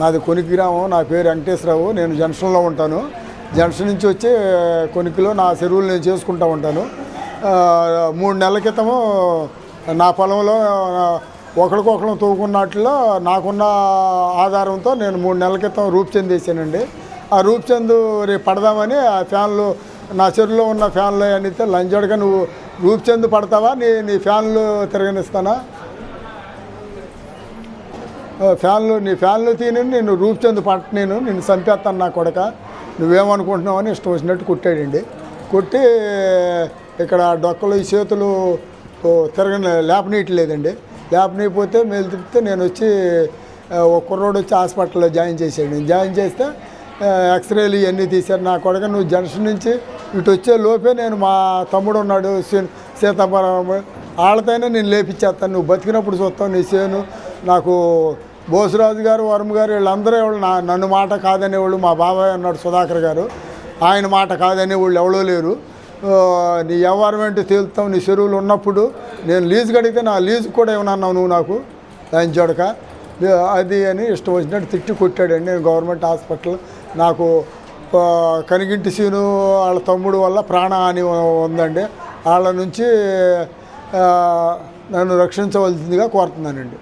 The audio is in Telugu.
నాది కొనికి గ్రామం నా పేరు వెంకటేశ్వరరావు నేను జంక్షన్లో ఉంటాను. జంక్షన్ నుంచి వచ్చే కొనికిలో నా చెరువులు నేను చేసుకుంటూ ఉంటాను. మూడు నెలల క్రితము నా పొలంలో ఒకరికొకరు తోగుకున్నట్లో నాకున్న ఆధారంతో నేను మూడు నెలల క్రితం రూప్చంద్ వేసానండి. ఆ రూప్చంద్ రేపు పడదామని ఆ ఫ్యాన్లు నా చెరువులో ఉన్న ఫ్యాన్లు అనితే లంచోడగా నువ్వు రూప్చంద్ పడతావా? నీ నీ ఫ్యాన్లు తిరగనిస్తానా? ఫ్యాన్లు నీ ఫ్యాన్లు తీని నేను రూప్చంద్ పట్ట నేను నిన్ను చంపేస్తాను నా కొడక. నువ్వేమనుకుంటున్నావు అని ఇష్టం వచ్చినట్టు కొట్టాడండి. కొట్టి ఇక్కడ డొక్కలు ఈ చేతులు తిరగని లేపనీయట్లేదండి లేపనీయపోతే మేలు తిప్పితే నేను వచ్చి ఒక కుర్రోడు వచ్చి హాస్పిటల్లో జాయిన్ చేశాడు. నేను జాయిన్ చేస్తే ఎక్స్రేలు ఇవన్నీ తీశారు. నా కొడక నువ్వు జంక్షన్ నుంచి ఇటు వచ్చే లోపే నేను మా తమ్ముడు ఉన్నాడు సీ- సీతాపురం. వాళ్ళతోనే నేను లేపించేస్తాను నువ్వు బతికినప్పుడు చూస్తావు నీ సేను. నాకు బోసురాజు గారు వర్మ గారు వీళ్ళందరూ ఎవరు నా నన్ను మాట కాదనేవాళ్ళు మా బాబాయ్ అన్నాడు సుధాకర్ గారు. ఆయన మాట కాదనేవాళ్ళు ఎవడో లేరు. నీ వ్యవహారం ఏంటో తేలుతాం నీ చెరువులు ఉన్నప్పుడు నేను లీజు కడిగితే నా లీజు కూడా ఏమన్నావు నువ్వు నాకు? దాని జోడక. అది అని ఇష్టం వచ్చినట్టు తిట్టి కొట్టాడండి నేను గవర్నమెంట్ హాస్పిటల్. నాకు కనిగింటి సీను వాళ్ళ తమ్ముడు వల్ల ప్రాణహాని ఉందండి. వాళ్ళ నుంచి నన్ను రక్షించవలసిందిగా కోరుతున్నానండి.